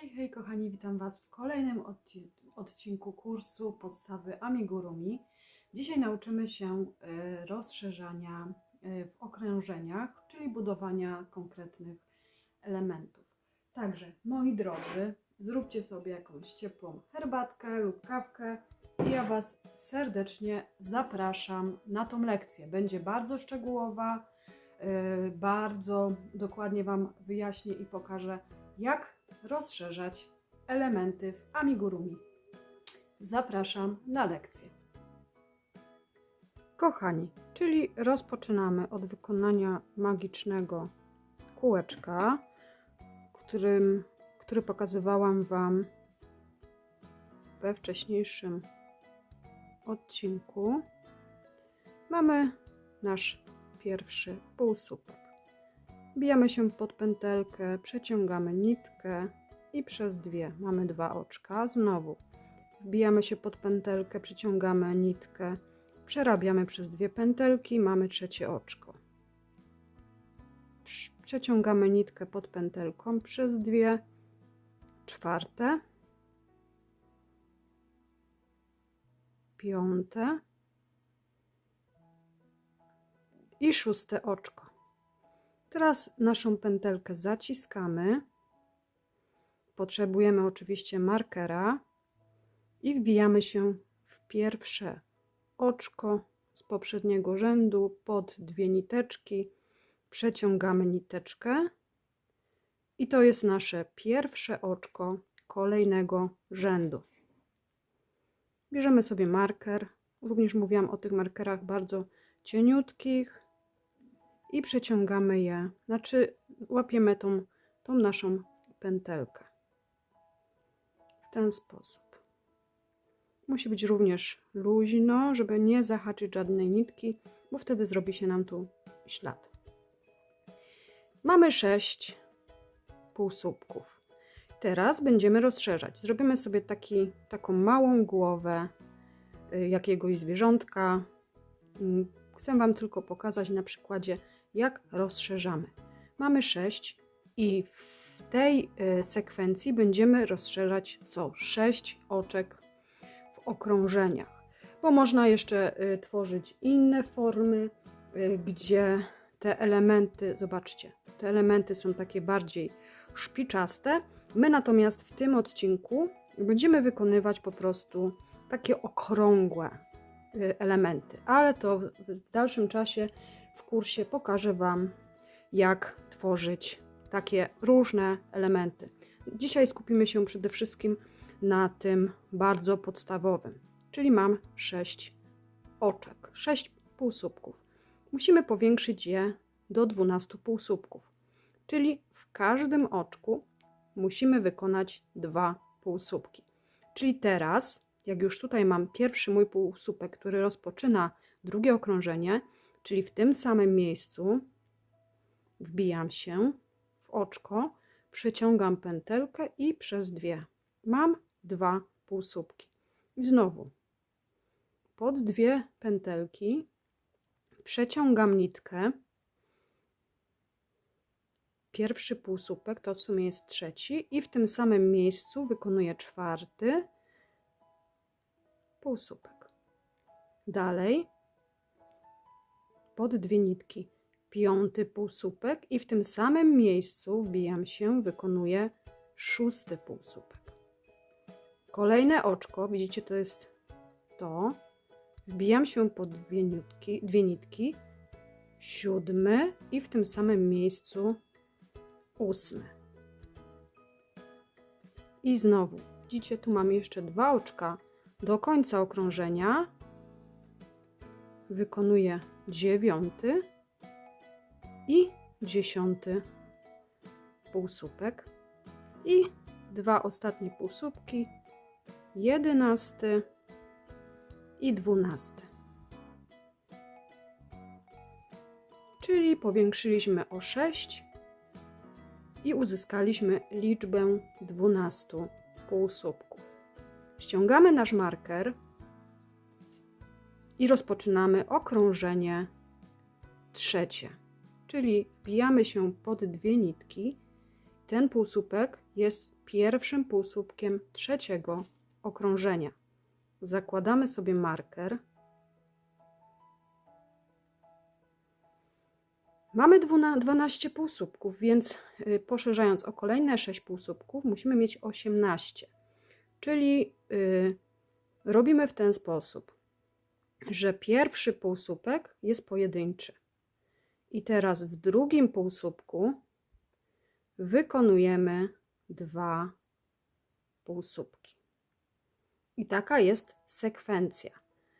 Hej, hej kochani, witam Was w kolejnym odci- odcinku kursu podstawy amigurumi. Dzisiaj nauczymy się e, rozszerzania e, w okrężeniach, czyli budowania konkretnych elementów. Także, moi drodzy, zróbcie sobie jakąś ciepłą herbatkę lub kawkę i ja Was serdecznie zapraszam na tą lekcję. Będzie bardzo szczegółowa, e, bardzo dokładnie Wam wyjaśnię i pokażę, jak rozszerzać elementy w amigurumi. Zapraszam na lekcję. Kochani, czyli rozpoczynamy od wykonania magicznego kółeczka, którym, który pokazywałam Wam we wcześniejszym odcinku. Mamy nasz pierwszy półsłupek. Wbijamy się pod pętelkę, przeciągamy nitkę i przez dwie mamy dwa oczka. Znowu wbijamy się pod pętelkę, przeciągamy nitkę, przerabiamy przez dwie pętelki, mamy trzecie oczko. Prz- Przeciągamy nitkę pod pętelką przez dwie, czwarte, piąte i szóste oczko. Teraz naszą pętelkę zaciskamy. Potrzebujemy oczywiście markera i wbijamy się w pierwsze oczko z poprzedniego rzędu pod dwie niteczki. Przeciągamy niteczkę i to jest nasze pierwsze oczko kolejnego rzędu. Bierzemy sobie marker. Również mówiłam o tych markerach bardzo cieniutkich i przeciągamy je, znaczy łapiemy tą, tą naszą pętelkę w ten sposób. Musi być również luźno, żeby nie zahaczyć żadnej nitki, bo wtedy zrobi się nam tu ślad. Mamy sześć półsłupków. Teraz będziemy rozszerzać. Zrobimy sobie taki, taką małą głowę y, jakiegoś zwierzątka. Mm, Chcę Wam tylko pokazać na przykładzie, jak rozszerzamy. Mamy 6 i w tej y, sekwencji będziemy rozszerzać co 6 oczek w okrążeniach, bo można jeszcze y, tworzyć inne formy, y, gdzie te elementy, zobaczcie, te elementy są takie bardziej szpiczaste. My natomiast w tym odcinku będziemy wykonywać po prostu takie okrągłe elementy, ale to w dalszym czasie w kursie pokażę Wam, jak tworzyć takie różne elementy. Dzisiaj skupimy się przede wszystkim na tym bardzo podstawowym, czyli mam 6 oczek, 6 półsłupków. Musimy powiększyć je do 12 półsłupków, czyli w każdym oczku musimy wykonać dwa półsłupki. Czyli teraz, jak już tutaj mam pierwszy mój półsłupek, który rozpoczyna drugie okrążenie, czyli w tym samym miejscu wbijam się w oczko, przeciągam pętelkę i przez dwie mam dwa półsłupki. I znowu pod dwie pętelki przeciągam nitkę. Pierwszy półsłupek to w sumie jest trzeci i w tym samym miejscu wykonuję czwarty półsłupek. Dalej pod dwie nitki piąty półsłupek i w tym samym miejscu wbijam się, wykonuję szósty półsłupek. Kolejne oczko, widzicie, to jest to. Wbijam się po dwie nitki, dwie nitki, siódmy i w tym samym miejscu ósmy. I znowu, widzicie, tu mam jeszcze dwa oczka do końca okrążenia. Wykonuję dziewiąty i dziesiąty półsłupek i dwa ostatnie półsłupki, jedenasty i dwunasty. Czyli powiększyliśmy o 6 i uzyskaliśmy liczbę 12 półsłupków. Ściągamy nasz marker i rozpoczynamy okrążenie trzecie, czyli wbijamy się pod dwie nitki. Ten półsłupek jest pierwszym półsłupkiem trzeciego okrążenia. Zakładamy sobie marker. Mamy dwuna- 12 półsłupków, więc y, poszerzając o kolejne 6 półsłupków musimy mieć 18. Czyli y, robimy w ten sposób, że pierwszy półsłupek jest pojedynczy. I teraz w drugim półsłupku wykonujemy dwa półsłupki. I taka jest sekwencja.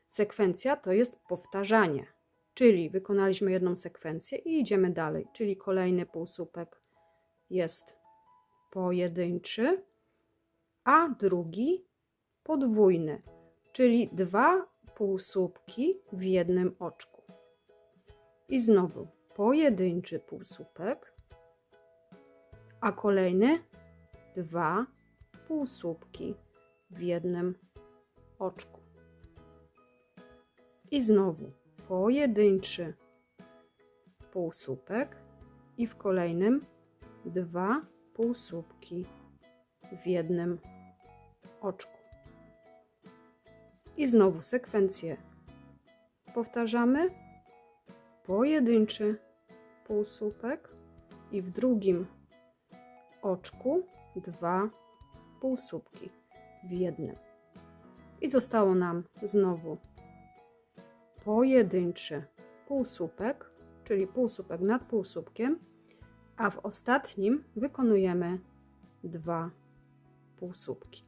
Sekwencja to jest powtarzanie, czyli wykonaliśmy jedną sekwencję i idziemy dalej, czyli kolejny półsłupek jest pojedynczy, a drugi podwójny, czyli dwa półsłupki w jednym oczku. I znowu pojedynczy półsłupek, a kolejny dwa półsłupki w jednym oczku. I znowu pojedynczy półsłupek i w kolejnym dwa półsłupki w jednym oczku. I znowu sekwencję powtarzamy. Pojedynczy półsłupek i w drugim oczku dwa półsłupki w jednym. I zostało nam znowu pojedynczy półsłupek, czyli półsłupek nad półsłupkiem, a w ostatnim wykonujemy dwa półsłupki.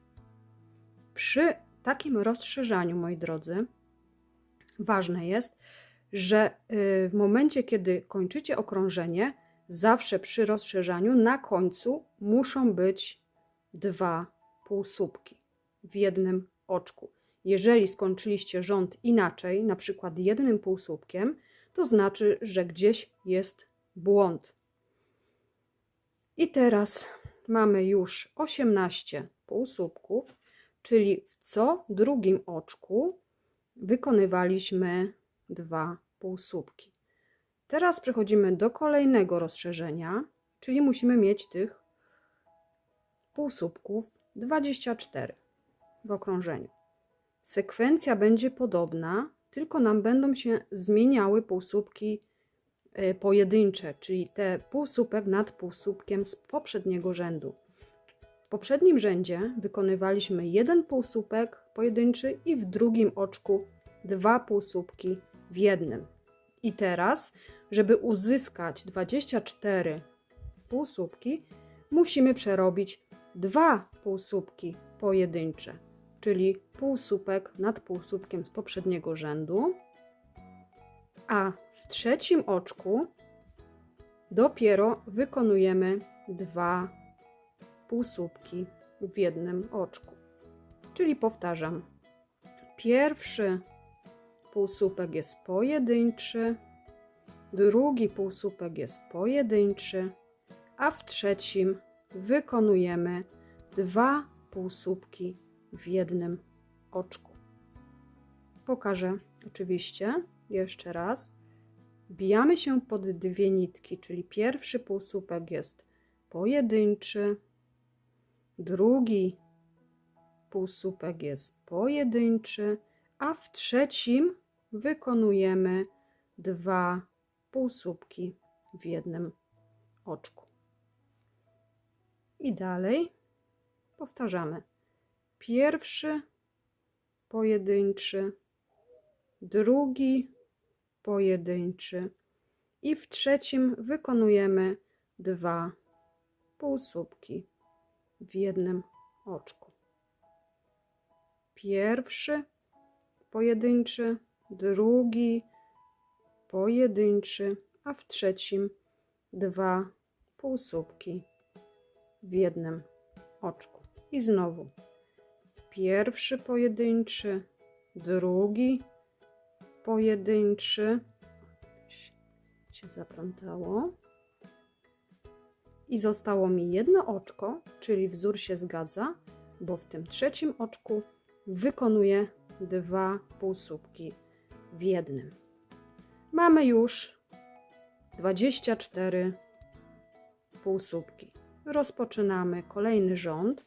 Przy takim rozszerzaniu, moi drodzy, ważne jest, że y, w momencie, kiedy kończycie okrążenie, zawsze przy rozszerzaniu na końcu muszą być dwa półsłupki w jednym oczku. Jeżeli skończyliście rząd inaczej, na przykład jednym półsłupkiem, to znaczy, że gdzieś jest błąd. I teraz mamy już 18 półsłupków, czyli w co drugim oczku wykonywaliśmy dwa półsłupki. Teraz przechodzimy do kolejnego rozszerzenia, czyli musimy mieć tych półsłupków 24 w okrążeniu. Sekwencja będzie podobna, tylko nam będą się zmieniały półsłupki e, pojedyncze, czyli te półsłupek nad półsłupkiem z poprzedniego rzędu. W poprzednim rzędzie wykonywaliśmy jeden półsłupek pojedynczy i w drugim oczku dwa półsłupki w jednym. I teraz, żeby uzyskać 24 półsłupki, musimy przerobić dwa półsłupki pojedyncze, czyli półsłupek nad półsłupkiem z poprzedniego rzędu, a w trzecim oczku dopiero wykonujemy dwa półsłupki w jednym oczku. Czyli powtarzam, pierwszy półsłupek jest pojedynczy, drugi półsłupek jest pojedynczy, a w trzecim wykonujemy dwa półsłupki w jednym oczku. Pokażę oczywiście jeszcze raz. Bijamy się pod dwie nitki, czyli pierwszy półsłupek jest pojedynczy, drugi półsłupek jest pojedynczy, a w trzecim wykonujemy dwa półsłupki w jednym oczku. I dalej powtarzamy. Pierwszy pojedynczy, drugi pojedynczy i w trzecim wykonujemy dwa półsłupki w jednym oczku. Pierwszy pojedynczy, drugi pojedynczy, a w trzecim dwa półsłupki w jednym oczku. I znowu pierwszy pojedynczy, drugi pojedynczy, się zaplątało. I zostało mi jedno oczko, czyli wzór się zgadza, bo w tym trzecim oczku wykonuję dwa półsłupki w jednym. Mamy już 24 półsłupki. rozpoczynamy kolejny rząd.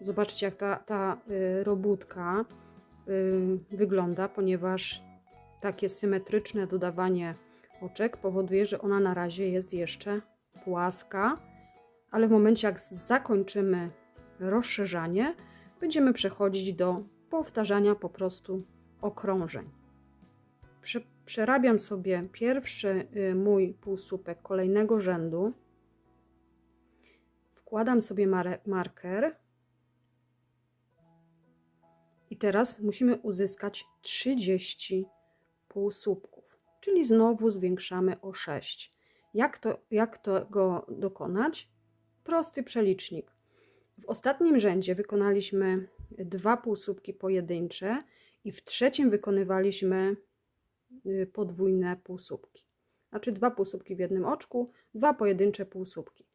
Zobaczcie, jak ta, ta y, robótka y, wygląda, ponieważ takie symetryczne dodawanie oczek powoduje, że ona na razie jest jeszcze płaska, ale w momencie jak zakończymy rozszerzanie, będziemy przechodzić do powtarzania po prostu okrążeń. Prze przerabiam sobie pierwszy y, mój półsłupek kolejnego rzędu. Wkładam sobie mar marker. I teraz musimy uzyskać 30 półsłupków, czyli znowu zwiększamy o 6. Jak, to, jak to go dokonać? Prosty przelicznik. W ostatnim rzędzie wykonaliśmy dwa półsłupki pojedyncze i w trzecim wykonywaliśmy y, podwójne półsłupki. Znaczy dwa półsłupki w jednym oczku, dwa pojedyncze półsłupki.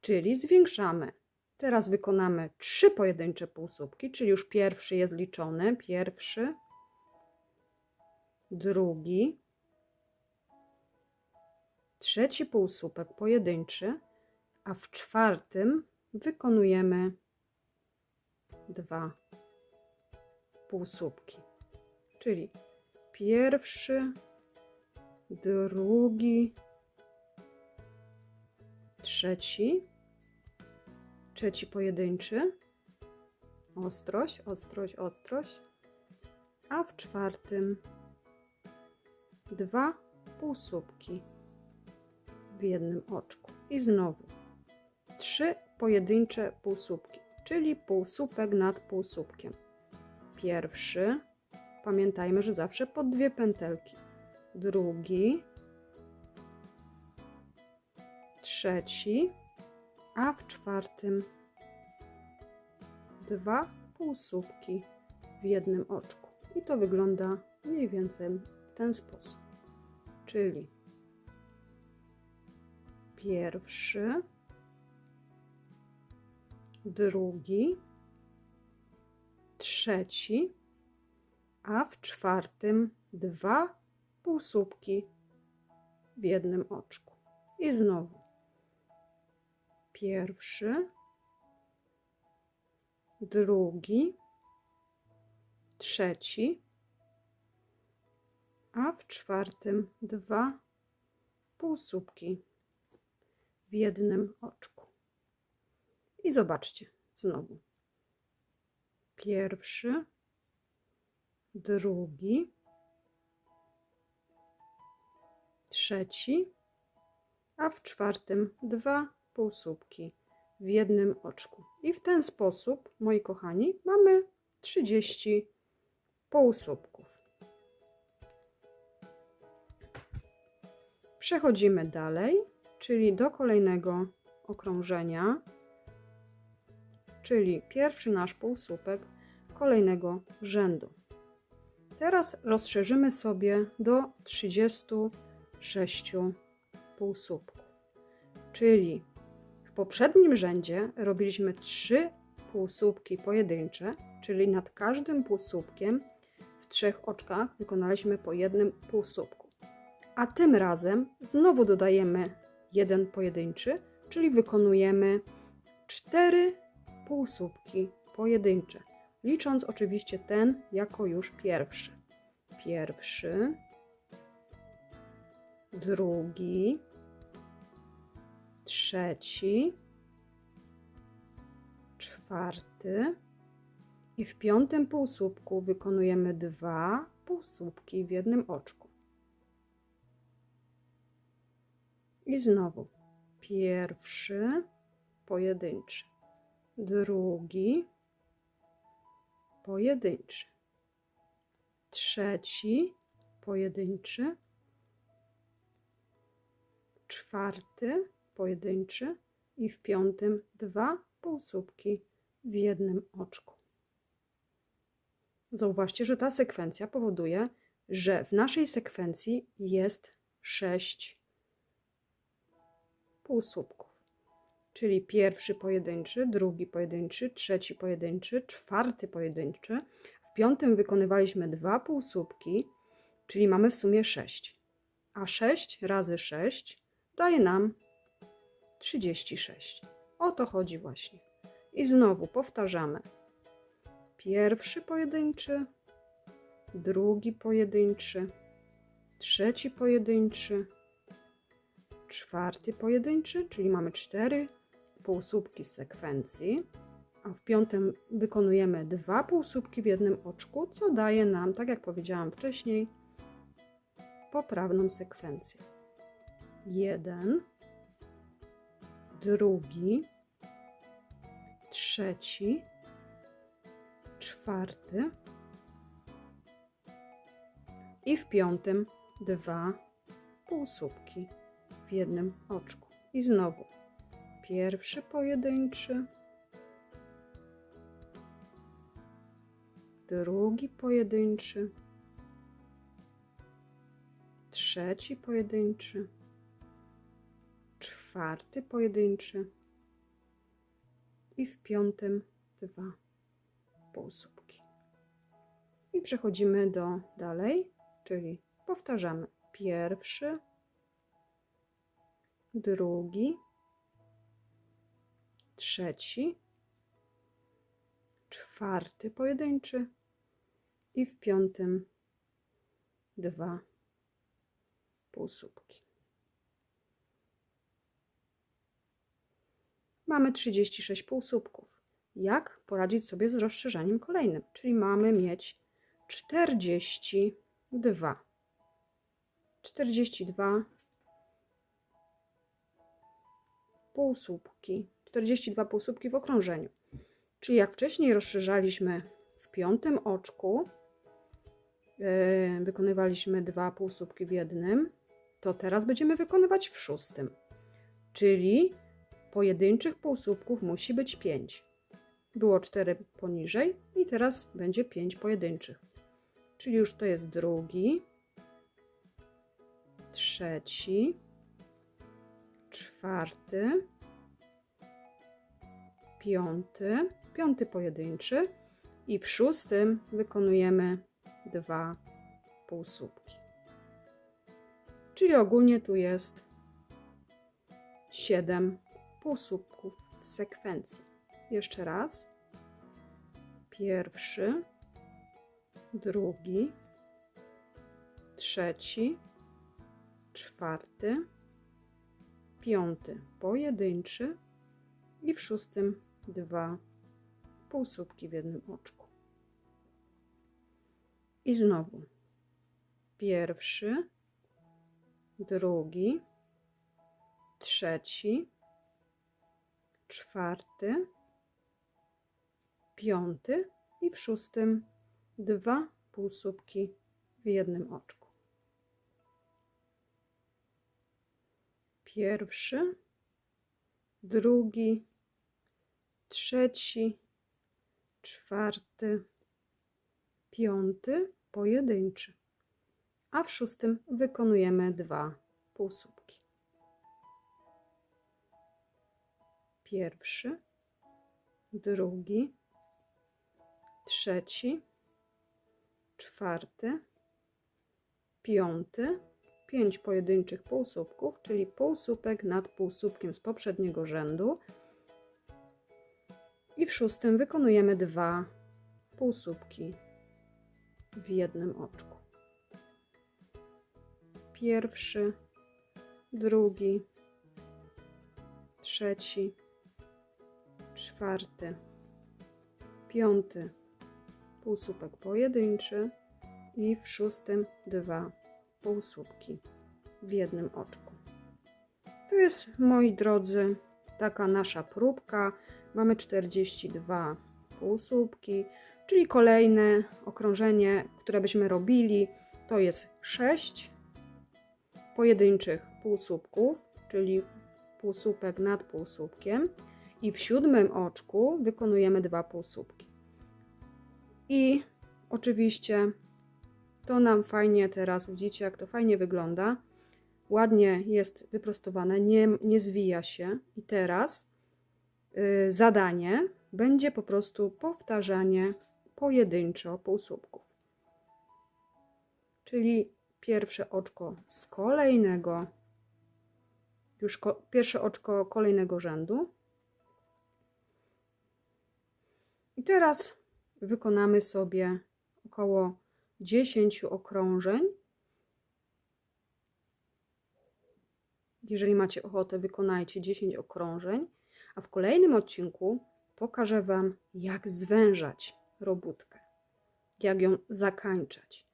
Czyli zwiększamy. Teraz wykonamy trzy pojedyncze półsłupki, czyli już pierwszy jest liczony. Pierwszy, drugi, trzeci półsłupek pojedynczy, a w czwartym wykonujemy dwa półsłupki. Czyli pierwszy, drugi, trzeci, trzeci pojedynczy, ostrość, ostrość, ostrość, a w czwartym dwa półsłupki w jednym oczku. I znowu trzy pojedyncze półsłupki, czyli półsłupek nad półsłupkiem. Pierwszy, pamiętajmy, że zawsze po dwie pętelki. Drugi, trzeci, a w czwartym dwa półsłupki w jednym oczku. I to wygląda mniej więcej w ten sposób. Czyli pierwszy, drugi, trzeci, a w czwartym dwa półsłupki w jednym oczku. I znowu pierwszy, drugi, trzeci, a w czwartym dwa półsłupki w jednym oczku. I zobaczcie znowu. Pierwszy, drugi, trzeci, a w czwartym dwa półsłupki w jednym oczku. I w ten sposób, moi kochani, mamy 30 półsłupków. Przechodzimy dalej, czyli do kolejnego okrążenia, czyli pierwszy nasz półsłupek kolejnego rzędu. Teraz rozszerzymy sobie do 36 półsłupków. Czyli w poprzednim rzędzie robiliśmy 3 półsłupki pojedyncze, czyli nad każdym półsłupkiem w trzech oczkach wykonaliśmy po jednym półsłupku. A tym razem znowu dodajemy jeden pojedynczy, czyli wykonujemy 4 półsłupki pojedyncze, licząc oczywiście ten jako już pierwszy. Pierwszy, drugi, trzeci, czwarty i w piątym półsłupku wykonujemy dwa półsłupki w jednym oczku. I znowu pierwszy pojedynczy, drugi pojedynczy, trzeci pojedynczy, czwarty pojedynczy. I w piątym dwa półsłupki w jednym oczku. Zauważcie, że ta sekwencja powoduje, że w naszej sekwencji jest sześć półsłupków. Czyli pierwszy pojedynczy, drugi pojedynczy, trzeci pojedynczy, czwarty pojedynczy. W piątym wykonywaliśmy dwa półsłupki, czyli mamy w sumie 6. A 6 razy 6 daje nam 36. O to chodzi właśnie. I znowu powtarzamy. Pierwszy pojedynczy, drugi pojedynczy, trzeci pojedynczy, czwarty pojedynczy, czyli mamy cztery półsłupki sekwencji, a w piątym wykonujemy dwa półsłupki w jednym oczku, co daje nam, tak jak powiedziałam wcześniej, poprawną sekwencję. Jeden, drugi, trzeci, czwarty i w piątym dwa półsłupki w jednym oczku. I znowu. Pierwszy pojedynczy, drugi pojedynczy, trzeci pojedynczy, czwarty pojedynczy. I w piątym dwa półsłupki. I przechodzimy do dalej, czyli powtarzamy. Pierwszy, drugi, trzeci, czwarty pojedynczy i w piątym dwa półsłupki. Mamy 36 półsłupków. Jak poradzić sobie z rozszerzaniem kolejnym? Czyli mamy mieć 42. 42 półsłupki. 42 półsłupki w okrążeniu. Czyli jak wcześniej rozszerzaliśmy w piątym oczku, yy, wykonywaliśmy dwa półsłupki w jednym, to teraz będziemy wykonywać w szóstym. Czyli pojedynczych półsłupków musi być 5. Było 4 poniżej i teraz będzie 5 pojedynczych. Czyli już to jest drugi, trzeci, czwarty, piąty, piąty pojedynczy i w szóstym wykonujemy dwa półsłupki. Czyli ogólnie tu jest 7 półsłupków w sekwencji. Jeszcze raz. Pierwszy, drugi, trzeci, czwarty, piąty pojedynczy i w szóstym dwa półsłupki w jednym oczku. I znowu pierwszy, drugi, trzeci, czwarty, piąty i w szóstym dwa półsłupki w jednym oczku. Pierwszy, drugi, trzeci, czwarty, piąty, pojedynczy, a w szóstym wykonujemy dwa półsłupki. Pierwszy, drugi, trzeci, czwarty, piąty, pięć pojedynczych półsłupków, czyli półsłupek nad półsłupkiem z poprzedniego rzędu. I w szóstym wykonujemy dwa półsłupki w jednym oczku. Pierwszy, drugi, trzeci, czwarty, piąty półsłupek pojedynczy i w szóstym dwa półsłupki w jednym oczku. To jest, moi drodzy, taka nasza próbka. Mamy 42 półsłupki, czyli kolejne okrążenie, które byśmy robili, to jest 6 pojedynczych półsłupków, czyli półsłupek nad półsłupkiem i w siódmym oczku wykonujemy dwa półsłupki. I oczywiście to nam fajnie teraz, widzicie jak to fajnie wygląda. Ładnie jest wyprostowane, nie, nie zwija się. I teraz y, zadanie będzie po prostu powtarzanie pojedynczo półsłupków. Czyli pierwsze oczko z kolejnego już ko- pierwsze oczko kolejnego rzędu. I teraz wykonamy sobie około 10 okrążeń. Jeżeli macie ochotę, wykonajcie 10 okrążeń, a w kolejnym odcinku pokażę Wam, jak zwężać robótkę, jak ją zakańczać.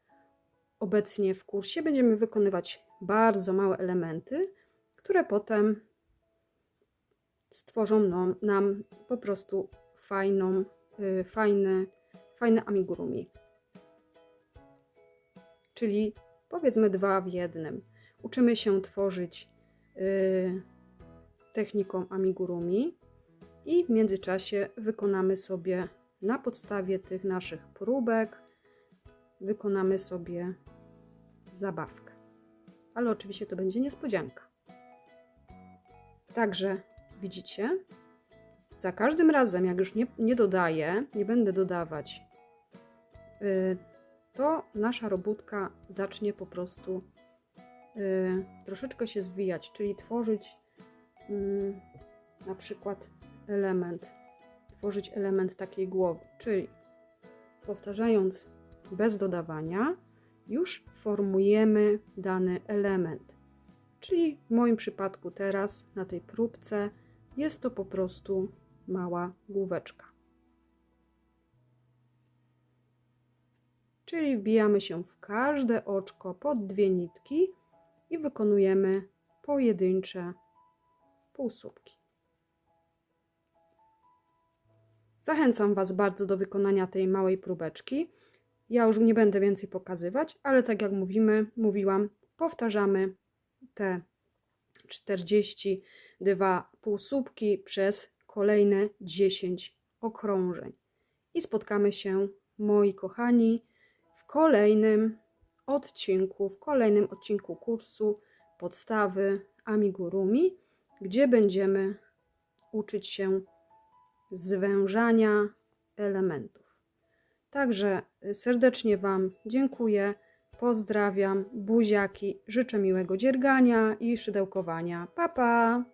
Obecnie w kursie będziemy wykonywać bardzo małe elementy, które potem stworzą nam, nam po prostu fajną, y, fajny, fajne amigurumi. Czyli powiedzmy dwa w jednym. Uczymy się tworzyć y, techniką amigurumi i w międzyczasie wykonamy sobie na podstawie tych naszych próbek wykonamy sobie zabawkę. Ale oczywiście to będzie niespodzianka. Także widzicie, za każdym razem, jak już nie, nie dodaję, nie będę dodawać, y, to nasza robótka zacznie po prostu y, troszeczkę się zwijać, czyli tworzyć mm, na przykład element, tworzyć element takiej głowy, czyli powtarzając bez dodawania, już formujemy dany element. Czyli w moim przypadku teraz na tej próbce jest to po prostu mała główeczka. Czyli wbijamy się w każde oczko pod dwie nitki i wykonujemy pojedyncze półsłupki. Zachęcam Was bardzo do wykonania tej małej próbeczki. Ja już nie będę więcej pokazywać, ale tak jak mówimy, mówiłam, powtarzamy te 42 półsłupki przez kolejne 10 okrążeń. I spotkamy się, moi kochani, kolejnym odcinku, w kolejnym odcinku kursu podstawy amigurumi, gdzie będziemy uczyć się zwężania elementów. Także serdecznie Wam dziękuję, pozdrawiam, buziaki, życzę miłego dziergania i szydełkowania. Pa, pa!